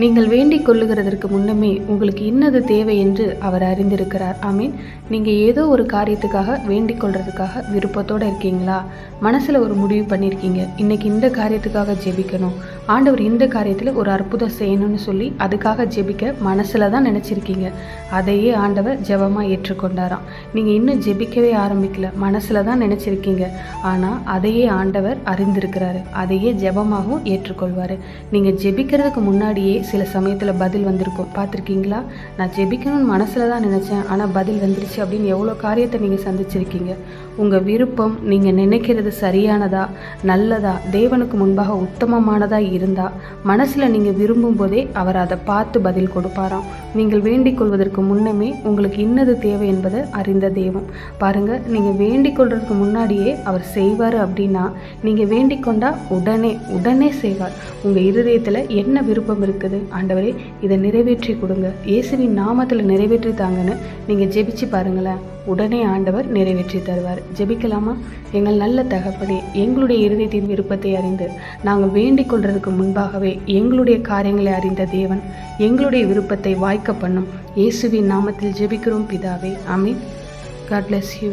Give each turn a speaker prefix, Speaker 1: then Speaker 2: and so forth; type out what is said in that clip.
Speaker 1: நீங்கள் வேண்டிக் கொள்ளுகிறதற்கு முன்னமே உங்களுக்கு இன்னது தேவை என்று அவர் அறிந்திருக்கிறார். ஐ மீன் நீங்கள் ஏதோ ஒரு காரியத்துக்காக வேண்டிக் கொள்றதுக்காக விருப்பத்தோடு இருக்கீங்களா? மனசில் ஒரு முடிவு பண்ணியிருக்கீங்க இன்னைக்கு இந்த காரியத்துக்காக ஜெபிக்கணும். ஆண்டவர் இந்த காரியத்தில் ஒரு அற்புதம் செய்யணும்னு சொல்லி அதுக்காக ஜெபிக்க மனசில் தான் நினச்சிருக்கீங்க. அதையே ஆண்டவர் ஜெபமாக ஏற்றுக்கொண்டாராம். நீங்கள் இன்னும் ஜெபிக்கவே ஆரம்பிக்கல. மனசில் தான் நினச்சிருக்கீங்க. ஆனால் அதையே ஆண்டவர் அறிந்திருக்கிறாரு. அதையே ஜெபமாகவும் ஏற்றுக்கொள்வார். நீங்கள் ஜெபிக்கிறதுக்கு முன்னாடியே சில சமயத்தில் பதில் வந்திருக்கும். பார்த்துருக்கீங்களா? நான் ஜெபிக்கணும்னு மனசில் தான் நினச்சேன். ஆனால் பதில் வந்துருச்சு அப்படின்னு எவ்வளோ காரியத்தை நீங்கள் சந்திச்சிருக்கீங்க? உங்கள் விருப்பம் நீங்கள் நினைக்கிறது சரியானதா நல்லதா தேவனுக்கு முன்பாக உத்தமமானதாக இருந்தால் மனசில் நீங்கள் விரும்பும் போதே அவர் அதை பார்த்து பதில் கொடுப்பாராம். நீங்கள் வேண்டிக் கொள்வதற்கு முன்னமே உங்களுக்கு இன்னது தேவை என்பதை அறிந்த தெய்வம் பாருங்க நீங்கள் வேண்டிக் கொள்றதுக்கு முன்னாடியே அவர் செய்வார் அப்படின்னா நீங்கள் வேண்டிக் கொண்டா உடனே உடனே செய்வார். உங்கள் இருதயத்தில் என்ன விருப்பம் இருக்குது? ஆண்டவரே இதை நிறைவேற்றி கொடுங்க. இயேசுவின் நாமத்தில் நிறைவேற்றி தாங்கன்னு நீங்கள் ஜெபிச்சு பாருங்களேன். உடனே ஆண்டவர் நிறைவேற்றி தருவார். ஜெபிக்கலாமா? எங்கள் நல்ல தகப்பனே எங்களுடைய இருதயத்தின் விருப்பத்தை அறிந்து நாங்கள் வேண்டிக் கொள்றதுக்கு முன்பாகவே எங்களுடைய காரியங்களை அறிந்த தேவன் எங்களுடைய விருப்பத்தை வாய்க்க பண்ணும். இயேசுவின் நாமத்தில் ஜெபிக்கிறோம் பிதாவே. Ameen God bless you